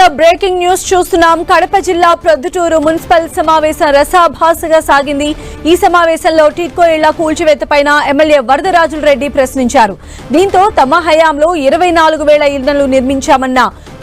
జిల్లాలో breaking news చూస్తున్నాం. కడప జిల్లా ప్రొద్దుటూరు మున్సిపల్ సమావేశం రసాభాసగా సాగింది. ఈ సమావేశంలో టీట్కో ఇళ్ళ కూల్చివేతపైన ఎమ్మెల్యే వరదరాజుల రెడ్డి ప్రశ్నించారు. దీంతో తమ హయాంలో ఇరవై నాలుగు వేల ఇళ్ళను నిర్మించామన్న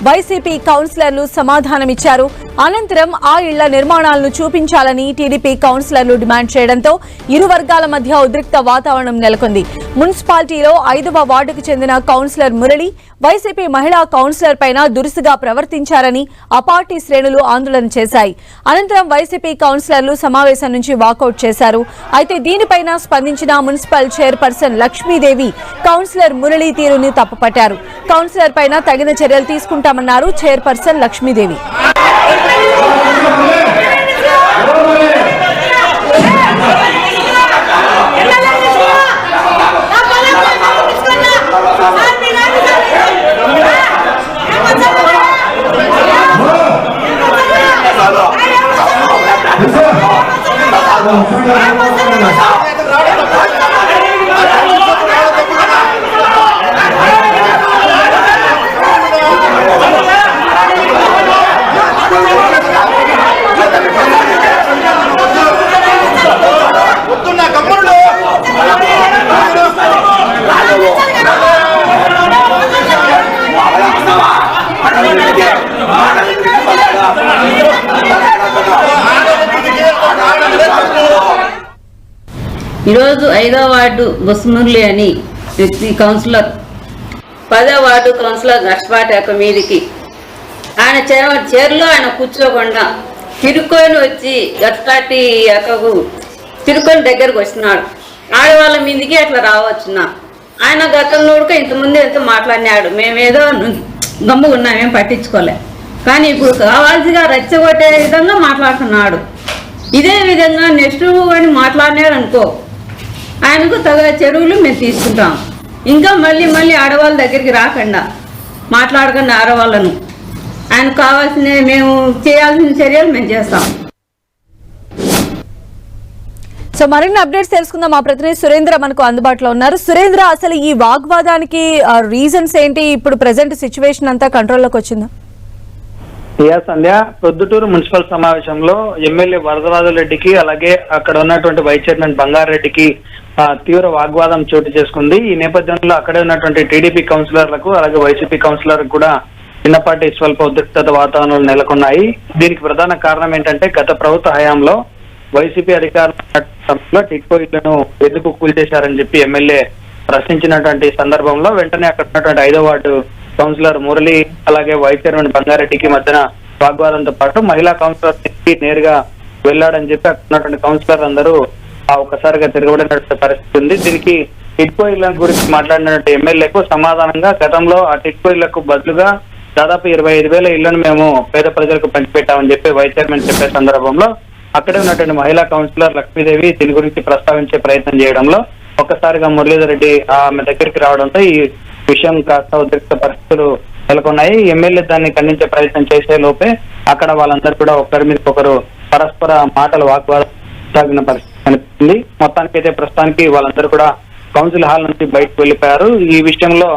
వైసీపీ కౌన్సిలర్లు సమాధానమిచ్చారు. అనంతరం ఆ ఇళ్ళ నిర్మాణాలను చూపించాలని టీడీపీ కౌన్సిలర్లు డిమాండ్ చేయడంతో ఇరు వర్గాల మధ్య ఉద్రిక్త వాతావరణం నెలకొంది. మున్సిపాలిటీలో ఐదవ వార్డుకు చెందిన కౌన్సిలర్ మురళి వైసీపీ మహిళా కౌన్సిలర్ పైన దురుసుగా ప్రవర్తించారని ఆ పార్టీ శ్రేణులు ఆందోళన చేశాయి. అనంతరం వైసీపీ కౌన్సిలర్లు సమావేశం నుంచి వాకౌట్ చేశారు. అయితే దీనిపైన స్పందించిన municipal chairperson Lakshmidevi councillor Murali తీరుని తప్పుపట్టారు. కౌన్సిలర్ పైన తగిన చర్యలు తీసుకుంటామన్నారు చైర్పర్సన్ లక్ష్మీదేవి. ¡Eh! ఈరోజు ఐదో వార్డు బొస్మురళి అని వ్యక్తి కౌన్సిలర్ పదో వార్డు కౌన్సిలర్ నష్టపాటి యొక్క మీదికి. ఆయన చే చీరలో ఆయన కూర్చోకుండా తిరుక్కొని వచ్చి గట్టపాటి యొక్కకు తిరుక్కొని దగ్గరకు వస్తున్నాడు ఆడవాళ్ళ మీదికి అట్లా రావచ్చున్నా ఆయన గతంలో కూడా ఇంతకుముందు ఎంతో మాట్లాడినాడు. మేమేదో గమ్ముగా ఉన్నాం ఏం పట్టించుకోలే. కానీ ఇప్పుడు కావాల్సిగా రెచ్చగొట్టే విధంగా మాట్లాడుతున్నాడు. ఇదే విధంగా నెక్స్ట్ అని మాట్లాడినాడు అనుకో ఆయనకు తగ చెరువులు మేము తీసుకుంటాం. ఇంకా మళ్ళీ మళ్ళీ ఆడవాళ్ళ దగ్గరికి రాకుండా. మాట్లాడకుండా ఆడవాళ్ళను. ఆయనకు కావాల్సిన మేము చేయాల్సిన చర్యలు మేము చేస్తాం. సో మరిన్ని అప్డేట్స్ తెలుసుకుందాం. మా ప్రతినిధి సురేంద్ర మనకు అందుబాటులో ఉన్నారు. సురేంద్ర అసలు ఈ వాగ్వాదానికి రీజన్స్ ఏంటి? ఇప్పుడు ప్రెసెంట్ సిచ్యువేషన్ అంతా కంట్రోల్లోకి వచ్చిందా? యా సంధ్య. ప్రొద్దుటూరు మున్సిపల్ సమావేశంలో ఎమ్మెల్యే వరదరాజు రెడ్డికి అలాగే అక్కడ ఉన్నటువంటి వైస్ చైర్మన్ బంగారెడ్డికి తీవ్ర వాగ్వాదం చోటు చేసుకుంది. ఈ నేపథ్యంలో అక్కడే ఉన్నటువంటి టీడీపీ కౌన్సిలర్లకు అలాగే వైసీపీ కౌన్సిలర్లకు కూడా చిన్నపాటి స్వల్ప ఉద్రిక్తత వాతావరణాలు నెలకొన్నాయి. దీనికి ప్రధాన కారణం ఏంటంటే గత ప్రభుత్వ హయాంలో వైసీపీ అధికారంలో టిట్కో ఇళ్ళను ఎందుకు కూల్చేశారని చెప్పి ఎమ్మెల్యే ప్రశ్నించినటువంటి సందర్భంలో వెంటనే అక్కడ ఉన్నటువంటి ఐదో వార్డు కౌన్సిలర్ మురళి అలాగే వైస్ చైర్మన్ బంగారెడ్డికి మధ్యన వాగ్వాదంతో పాటు మహిళా కౌన్సిలర్ నేరుగా వెళ్ళాడని చెప్పి అక్కడ ఉన్నటువంటి కౌన్సిలర్ అందరూ ఒక్కసారిగా తిరగబడినటువంటి పరిస్థితి ఉంది. దీనికి టిట్కో ఇళ్ళ గురించి మాట్లాడినటువంటి ఎమ్మెల్యేకు సమాధానంగా గతంలో ఆ టిట్కో ఇళ్ళకు బదులుగా దాదాపు ఇరవై ఐదు వేల ఇళ్ళను మేము పేద ప్రజలకు పంచిపెట్టామని చెప్పి వైస్ చైర్మన్ చెప్పే సందర్భంలో అక్కడే ఉన్నటువంటి మహిళా కౌన్సిలర్ లక్ష్మీదేవి దీని గురించి ప్రస్తావించే ప్రయత్నం చేయడంలో ఒక్కసారిగా మురళీధర్ రెడ్డి ఆమె దగ్గరికి రావడంతో ఈ విషయం కాస్త ఉద్రిక్త పరిస్థితులు నెలకొన్నాయి. ఎమ్మెల్యే దాన్ని ఖండించే ప్రయత్నం చేసే లోపే అక్కడ వాళ్ళందరూ కూడా ఒకరి మీద ఒకరు పరస్పర మాటలు వాగ్వాదం సాగిన పరిస్థితి కనిపిస్తుంది. మొత్తానికైతే ప్రస్తుతానికి వాళ్ళందరూ కూడా కౌన్సిల్ హాల్ నుంచి బయటకు వెళ్ళిపోయారు. ఈ విషయంలో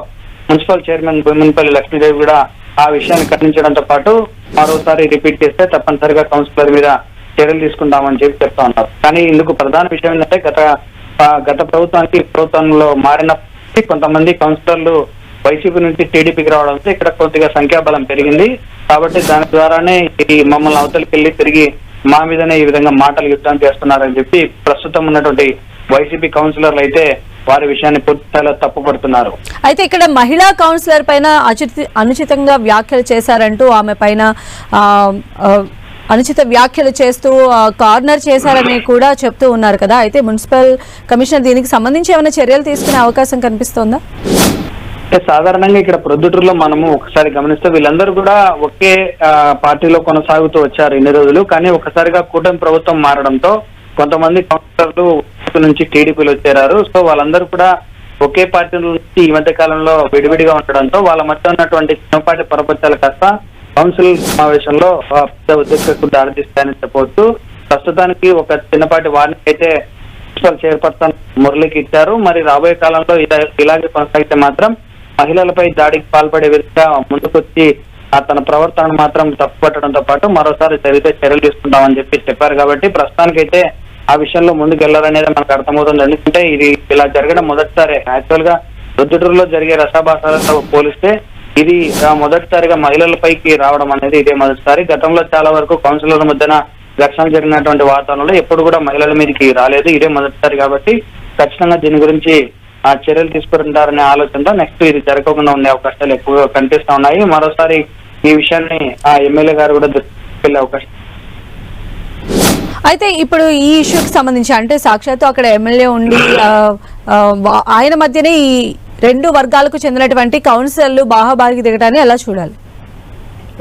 మున్సిపల్ చైర్మన్ బొమ్మినపల్లి లక్ష్మీదేవి కూడా ఆ విషయాన్ని ఖండించడంతో పాటు మరోసారి రిపీట్ చేస్తే తప్పనిసరిగా కౌన్సిలర్ మీద చర్యలు తీసుకుంటామని చెప్పి చెప్తా ఉన్నారు. కానీ ఇందుకు ప్రధాన విషయం ఏంటంటే గత గత ప్రభుత్వానికి ప్రభుత్వంలో మారిన కొంతమంది కౌన్సిలర్లు వైసీపీ నుంచి టీడీపీకి రావడంతో ఇక్కడ కొద్దిగా సంఖ్యాబలం పెరిగింది. కాబట్టి దాని ద్వారానే ఈ మమ్మల్ని అవతలికి వెళ్ళి తిరిగి మా మీదనే ఈ విధంగా మాటలు యుద్ధం చేస్తున్నారని చెప్పి ప్రస్తుతం ఉన్నటువంటి వైసీపీ కౌన్సిలర్లు అయితే వారి విషయాన్ని పూర్తిగా తప్పుపడుతున్నారు. అయితే ఇక్కడ మహిళా కౌన్సిలర్ పైన అనుచితంగా వ్యాఖ్యలు చేశారంటూ ఆమె పైన అనుచిత వ్యాఖ్యలు చేస్తూ ఆ, కార్నర్ చేశారని కూడా చెప్తూ ఉన్నారు కదా. అయితే మున్సిపల్ కమిషనర్ దీనికి సంబంధించి ఏమైనా చర్యలు తీసుకునే అవకాశం కనిపిస్తోందా? అంటే సాధారణంగా ఇక్కడ ప్రొద్దుటూరులో మనము ఒకసారి గమనిస్తే వీళ్ళందరూ కూడా ఒకే ఆ, పార్టీలో కొనసాగుతూ వచ్చారు ఇన్ని రోజులు. కానీ ఒకసారిగా కూటమి ప్రభుత్వం మారడంతో కొంతమంది కౌన్సిలర్లు నుంచి టీడీపీలో చేరారు. సో వాళ్ళందరూ కూడా ఒకే పార్టీ నుంచి ఈ మధ్య కాలంలో విడివిడిగా ఉండడంతో వాళ్ళ మధ్య ఉన్నటువంటి చిన్నపాటి పరపత్యాలు కాస్త కౌన్సిల్ సమావేశంలో పెద్ద ఉద్రిక్తతకు దారితీస్తాయని చెప్పవచ్చు. ప్రస్తుతానికి ఒక చిన్నపాటి వార్నింగ్ అయితే మున్సిపల్ చైర్పర్సన్ మురళికి ఇచ్చారు. మరి రాబోయే కాలంలో ఇలా- ఇలాగే కొనసాగితే మాత్రం మహిళలపై దాడికి పాల్పడే విధంగా ముందుకొచ్చి తన ప్రవర్తనను మాత్రం తప్పుపట్టడంతో పాటు మరోసారి చదివితే చర్యలు తీసుకుంటామని చెప్పి చెప్పారు కాబట్టి ప్రస్తుతానికైతే ఆ విషయంలో ముందుకెళ్ళారనేది మనకు అర్థమవుతుంది. ఎందుకంటే ఇది ఇలా జరగడం మొదటిసారి. యాక్చువల్గా రుద్దుటూరులో జరిగే రసాభాసాలతో పోలిస్తే ఇది మొదటిసారిగా మహిళలపైకి రావడం అనేది ఇదే మొదటిసారి. గతంలో చాలా వరకు కౌన్సిలర్ల మధ్యన ఘర్షణలు జరిగినటువంటి వాతావరణంలో ఎప్పుడు కూడా మహిళల మీదకి రాలేదు. ఇదే మొదటిసారి కాబట్టి ఖచ్చితంగా దీని గురించి ఆ చర్యలు తీసుకుంటారనే ఆలోచనతో నెక్స్ట్ ఇది జరగకుండా ఉండే అవకాశాలు ఎక్కువగా కనిపిస్తా ఉన్నాయి. మరోసారి ఈ విషయాన్ని ఆ ఎమ్మెల్యే గారు కూడా దృష్టికి వెళ్ళే అవకాశం. అయితే ఇప్పుడు ఈ ఇష్యూకి సంబంధించి అంటే సాక్షాత్తు అక్కడ ఎమ్మెల్యే ఉండి ఆయన మధ్యనే ఈ రెండు వర్గాలకు చెందినటువంటి కౌన్సిలర్లు బాహాబారికి దిగటాన్ని ఎలా చూడాలి?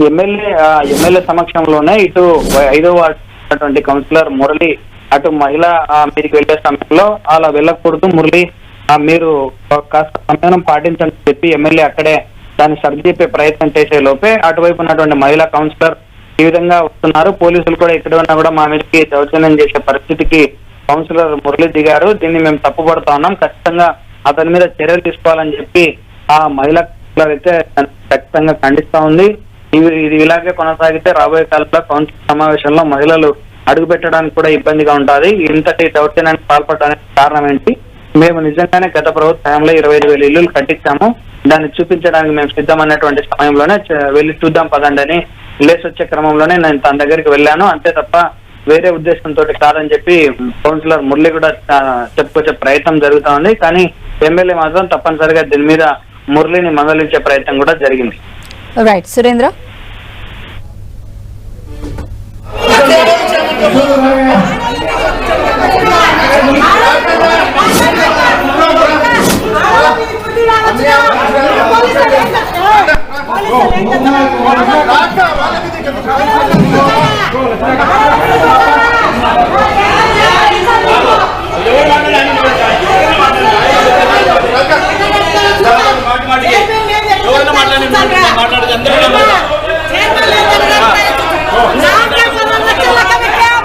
ఎమ్మెల్యే ఎమ్మెల్యే సమక్షంలోనే ఇటు ఐదో వార్డు కౌన్సిలర్ మురళి అటు మహిళ మీదకి వెళ్ళే సమయంలో అలా వెళ్ళకూడదు. మురళి మీరు కాస్త సమయం పాటించండి చెప్పి ఎమ్మెల్యే అక్కడే దాన్ని సరిదిప్పే ప్రయత్నం చేసే లోపే అటువైపు ఉన్నటువంటి మహిళా కౌన్సిలర్ ఈ విధంగా వస్తున్నారు. పోలీసులు కూడా ఇక్కడ ఉన్నా కూడా మా మీదకి దౌర్జన్యం చేసే పరిస్థితికి కౌన్సిలర్ మురళి దిగారు. దీన్ని మేము తప్పుపడతా ఉన్నాం. ఖచ్చితంగా అతని మీద చర్యలు తీసుకోవాలని చెప్పి ఆ మహిళా కౌన్సిలర్ అయితే ఖచ్చితంగా ఖండిస్తా ఉంది. ఇవి ఇది ఇలాగే కొనసాగితే రాబోయే కాలంలో కౌన్సిల్ సమావేశంలో మహిళలు అడుగు పెట్టడానికి కూడా ఇబ్బందిగా ఉంటుంది. ఇంతటి దౌర్జన్యానికి పాల్పడడానికి కారణం ఏంటి? మేము నిజంగానే గత ప్రభుత్వంలో ఇరవై ఐదు వేల ఇల్లులు కట్టించాము. దాన్ని చూపించడానికి మేము సిద్ధం అన్నటువంటి సమయంలోనే వెళ్ళి చూద్దాం పదండి అని లేచి వచ్చే క్రమంలోనే నేను తన దగ్గరికి వెళ్ళాను. అంతే తప్ప వేరే ఉద్దేశంతో కాదని చెప్పి కౌన్సిలర్ మురళి కూడా చెప్పుకొచ్చే ప్రయత్నం జరుగుతా ఉంది. కానీ ఎమ్మెల్యే మాత్రం తప్పనిసరిగా దీని మీద మురళిని మందలించే ప్రయత్నం కూడా జరిగింది. రైట్ సురేంద్ర? ఎవరైనా మాట్లాడి మాట్లాడేది అందరూ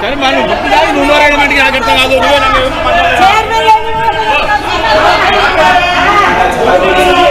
సరే గుర్తు కాదు నువ్వు మాట్లాడే మాటకి నాకు అర్థం కాదు నువ్వే నన్ను? Amen.